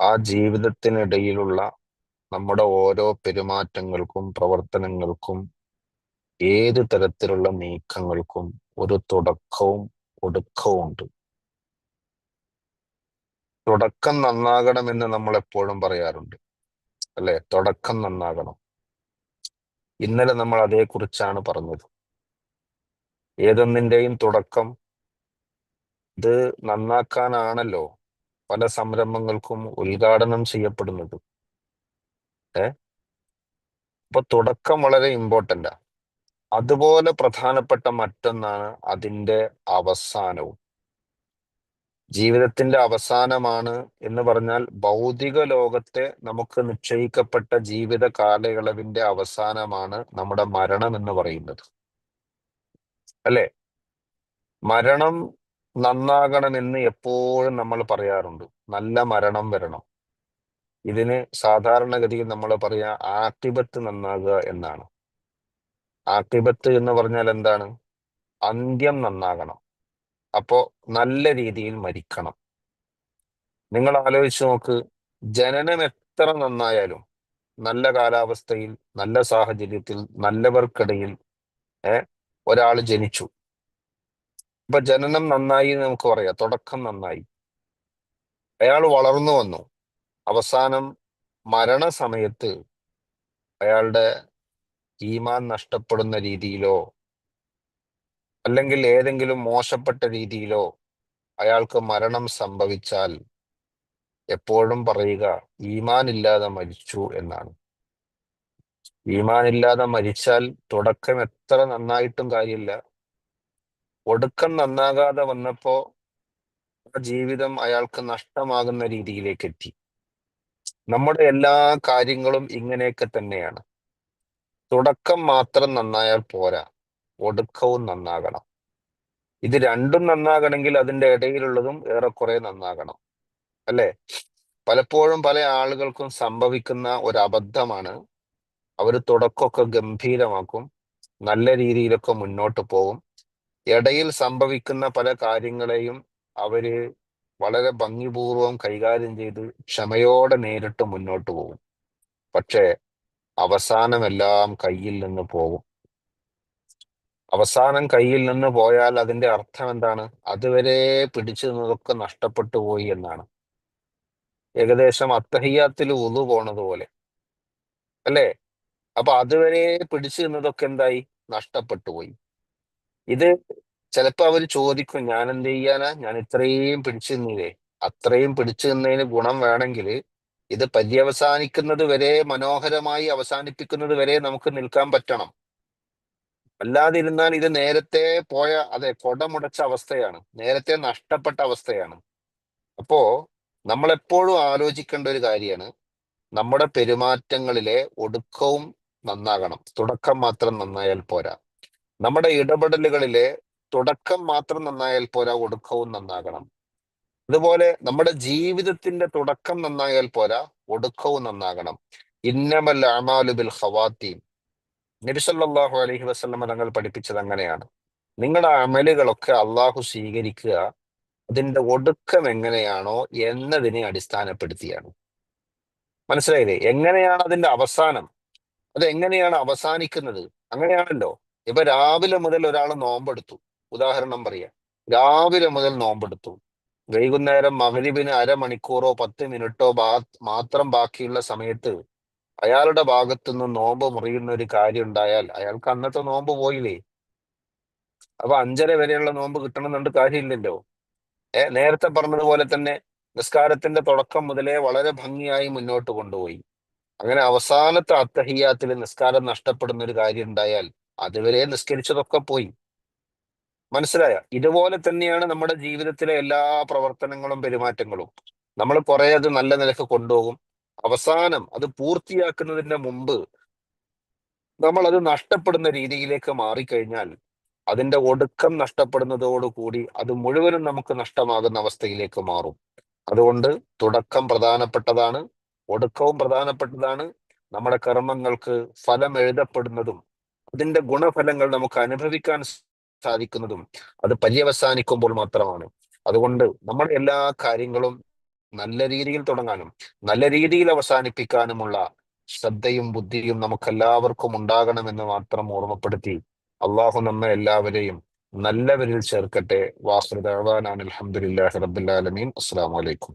ആ ജീവിതത്തിനിടയിലുള്ള നമ്മുടെ ഓരോ പെരുമാറ്റങ്ങൾക്കും പ്രവർത്തനങ്ങൾക്കും ഏത് തരത്തിലുള്ള നീക്കങ്ങൾക്കും ഒരു തുടക്കവും ഒടുക്കവും ഉണ്ട്. തുടക്കം നന്നാകണമെന്ന് നമ്മൾ എപ്പോഴും പറയാറുണ്ട്. അല്ലെ? തുടക്കം നന്നാകണം. ഇന്നലെ നമ്മൾ അതേക്കുറിച്ചാണ് പറഞ്ഞത്. ഏതൊന്നിന്റെയും തുടക്കം ഇത് നന്നാക്കാനാണല്ലോ. പല സംരംഭങ്ങൾക്കും ഉദ്ഘാടനം ചെയ്യപ്പെടുന്നത്. ഏ? അപ്പൊ തുടക്കം വളരെ ഇമ്പോർട്ടന്റാ അതുപോലെ പ്രധാനപ്പെട്ട മറ്റൊന്നാണ് അതിന്റെ അവസാനവും. ജീവിതത്തിന്റെ അവസാനമാണ് എന്ന് പറഞ്ഞാൽ ഭൗതിക ലോകത്തെ നമുക്ക് നിശ്ചയിക്കപ്പെട്ട ജീവിത കാലയളവിന്റെ അവസാനമാണ് നമ്മുടെ മരണം എന്ന് പറയുന്നത്. അല്ലെ? മരണം നന്നാകണമെന്ന് എപ്പോഴും നമ്മൾ പറയാറുണ്ട്. നല്ല മരണം വരണം. ഇതിന് സാധാരണഗതിയിൽ നമ്മൾ പറയാ ആക്തിബത്ത് നന്നാകുക എന്നാണ്. ആക്തിബത്ത് എന്ന് പറഞ്ഞാൽ എന്താണ്? അന്ത്യം നന്നാകണം. അപ്പോ നല്ല രീതിയിൽ മരിക്കണം. നിങ്ങൾ ആലോചിച്ച് നോക്ക്. ജനനം എത്ര നന്നായാലും നല്ല കാലാവസ്ഥയിൽ നല്ല സാഹചര്യത്തിൽ നല്ലവർക്കിടയിൽ ഏർ ഒരാൾ ജനിച്ചു. ഇപ്പൊ ജനനം നന്നായി എന്ന് നമുക്ക് പറയാം. തുടക്കം നന്നായി. അയാൾ വളർന്നു വന്നു. അവസാനം മരണസമയത്ത് അയാളുടെ ഈമാൻ നഷ്ടപ്പെടുന്ന രീതിയിലോ അല്ലെങ്കിൽ ഏതെങ്കിലും മോശപ്പെട്ട രീതിയിലോ അയാൾക്ക് മരണം സംഭവിച്ചാൽ എപ്പോഴും പറയുക ഈമാൻ ഇല്ലാതെ മരിച്ചു എന്നാണ്. ഈമാൻ ഇല്ലാതെ മരിച്ചാൽ തുടക്കം എത്ര നന്നായിട്ടും കാര്യമില്ല. ഒടുക്കം നന്നാകാതെ വന്നപ്പോ ജീവിതം അയാൾക്ക് നഷ്ടമാകുന്ന രീതിയിലേക്ക് എത്തി. നമ്മുടെ എല്ലാ കാര്യങ്ങളും ഇങ്ങനെയൊക്കെ തന്നെയാണ്. തുടക്കം മാത്രം നന്നായാൽ പോരാ. ഒടുക്കവും നന്നാകണം. ഇത് രണ്ടും നന്നാകണമെങ്കിൽ അതിന്റെ ഇടയിലുള്ളതും ഏറെക്കുറെ നന്നാകണം. അല്ലേ? പലപ്പോഴും പല ആളുകൾക്കും സംഭവിക്കുന്ന ഒരു അബദ്ധമാണ് അവർ തുടക്കമൊക്കെ ഗംഭീരമാക്കും. നല്ല രീതിയിലൊക്കെ മുന്നോട്ട് പോകും ഇടയിൽ സംഭവിക്കുന്ന പല കാര്യങ്ങളെയും അവർ വളരെ ഭംഗിപൂർവം കൈകാര്യം ചെയ്ത് ക്ഷമയോടെ നേരിട്ട് മുന്നോട്ട് പോകും. പക്ഷേ അവസാനമെല്ലാം കയ്യിൽ നിന്ന് പോകും. അവസാനം കയ്യിൽ നിന്ന് പോയാൽ അതിന്റെ അർത്ഥം എന്താണ് അതുവരെ പിടിച്ചു നിന്നതൊക്കെ നഷ്ടപ്പെട്ടു പോയി എന്നാണ്. ഏകദേശം അത്തഹിയാത്തിൽ ഉതു പോണതുപോലെ അല്ലേ? അപ്പൊ അതുവരെ പിടിച്ചു നിന്നതൊക്കെ എന്തായി? നഷ്ടപ്പെട്ടു പോയി. ഇത് ചിലപ്പോ അവർ ചോദിക്കും ഞാൻ എന്ത് ചെയ്യാനാ? ഞാൻ ഇത്രയും പിടിച്ചു നിന്നില്ലേ? അത്രയും പിടിച്ചു നിന്നതിന് ഗുണം വേണമെങ്കിൽ ഇത് പര്യവസാനിക്കുന്നത് വരെ മനോഹരമായി അവസാനിപ്പിക്കുന്നത് വരെ നമുക്ക് നിൽക്കാൻ പറ്റണം. അല്ലാതിരുന്നാൽ ഇത് നേരത്തെ പോയ അതെ കൊടമുടച്ച അവസ്ഥയാണ്. നേരത്തെ നഷ്ടപ്പെട്ട അവസ്ഥയാണ്. അപ്പോ നമ്മളെപ്പോഴും ആലോചിക്കേണ്ട ഒരു കാര്യമാണ്. നമ്മുടെ പെരുമാറ്റങ്ങളിലെ ഒടുക്കവും നന്നാകണം. തുടക്കം മാത്രം നന്നായാൽ പോരാ. നമ്മുടെ ഇടപെടലുകളിലെ തുടക്കം മാത്രം നന്നായാൽ പോരാ ഒടുക്കവും നന്നാകണം. അതുപോലെ നമ്മുടെ ജീവിതത്തിന്റെ തുടക്കം നന്നായാൽ പോരാ ഒടുക്കവും നന്നാകണം. ഇന്നമൽ അമാലു ബിൽ അലഹി നബിസല്ലാഹു അലൈഹി വസ്ലമ തങ്ങൾ പഠിപ്പിച്ചത് അങ്ങനെയാണ്. നിങ്ങളുടെ അമലുകളൊക്കെ അള്ളാഹു സ്വീകരിക്കുക അതിന്റെ ഒടുക്കം എങ്ങനെയാണോ എന്നതിനെ അടിസ്ഥാനപ്പെടുത്തിയാണ്. മനസ്സിലായില്ലേ? എങ്ങനെയാണ് അതിന്റെ അവസാനം? അത് എങ്ങനെയാണ് അവസാനിക്കുന്നത്? അങ്ങനെയാണല്ലോ. ഇപ്പൊ രാവിലെ മുതൽ ഒരാൾ നോമ്പെടുത്തു. ഉദാഹരണം പറയാം. രാവിലെ മുതൽ നോമ്പെടുത്തു. വൈകുന്നേരം മകരിബിന് അരമണിക്കൂറോ പത്ത് മിനിറ്റോ മാത്രം ബാക്കിയുള്ള സമയത്ത് അയാളുടെ ഭാഗത്തുനിന്ന് നോമ്പ് മുറിയുന്ന ഒരു കാര്യം ഉണ്ടായാൽ അയാൾക്ക് അന്നത്തെ നോമ്പ് പോയില്ലേ? അപ്പൊ അഞ്ചര വരെയുള്ള നോമ്പ് കിട്ടണമെന്നുണ്ട് കാര്യമില്ലല്ലോ. ഏ നേരത്തെ പറഞ്ഞതുപോലെ തന്നെ നിസ്കാരത്തിന്റെ തുടക്കം മുതലേ വളരെ ഭംഗിയായി മുന്നോട്ട് കൊണ്ടുപോയി. അങ്ങനെ അവസാനത്തെ അത്തഹിയാത്തിൽ നിസ്കാരം നഷ്ടപ്പെടുന്ന ഒരു കാര്യം ഉണ്ടായാൽ അതുവരെ നിസ്കരിച്ചതൊക്കെ പോയി. മനസ്സിലായ? ഇതുപോലെ തന്നെയാണ് നമ്മുടെ ജീവിതത്തിലെ എല്ലാ പ്രവർത്തനങ്ങളും പെരുമാറ്റങ്ങളും. നമ്മൾ കുറെ അത് നല്ല നിലയ്ക്ക് കൊണ്ടുപോകും. അവസാനം അത് പൂർത്തിയാക്കുന്നതിന്റെ മുമ്പ് നമ്മൾ അത് നഷ്ടപ്പെടുന്ന രീതിയിലേക്ക് മാറിക്കഴിഞ്ഞാൽ അതിന്റെ ഒടുക്കം നഷ്ടപ്പെടുന്നതോടുകൂടി അത് മുഴുവനും നമുക്ക് നഷ്ടമാകുന്ന അവസ്ഥയിലേക്ക് മാറും. അതുകൊണ്ട് തുടക്കം പ്രധാനപ്പെട്ടതാണ് ഒടുക്കവും പ്രധാനപ്പെട്ടതാണ് നമ്മുടെ കർമ്മങ്ങൾക്ക് ഫലം എഴുതപ്പെടുന്നതും അതിന്റെ ഗുണഫലങ്ങൾ നമുക്ക് അനുഭവിക്കാൻ സാധിക്കുന്നതും അത് പര്യവസാനിക്കുമ്പോൾ മാത്രമാണ്. അതുകൊണ്ട് നമ്മൾ എല്ലാ കാര്യങ്ങളും നല്ല രീതിയിൽ തുടങ്ങാനും നല്ല രീതിയിൽ അവസാനിപ്പിക്കാനുമുള്ള ശ്രദ്ധയും ബുദ്ധിയും നമുക്കെല്ലാവർക്കും ഉണ്ടാകണമെന്ന് മാത്രം ഓർമ്മപ്പെടുത്തി അള്ളാഹു നമ്മെ എല്ലാവരെയും നല്ലവരിൽ ചേർക്കട്ടെ. വാഹൃദാൻ അലഹമുല്ലാ റബ്ബുലാലമീൻ അസ്സാം വലൈക്കും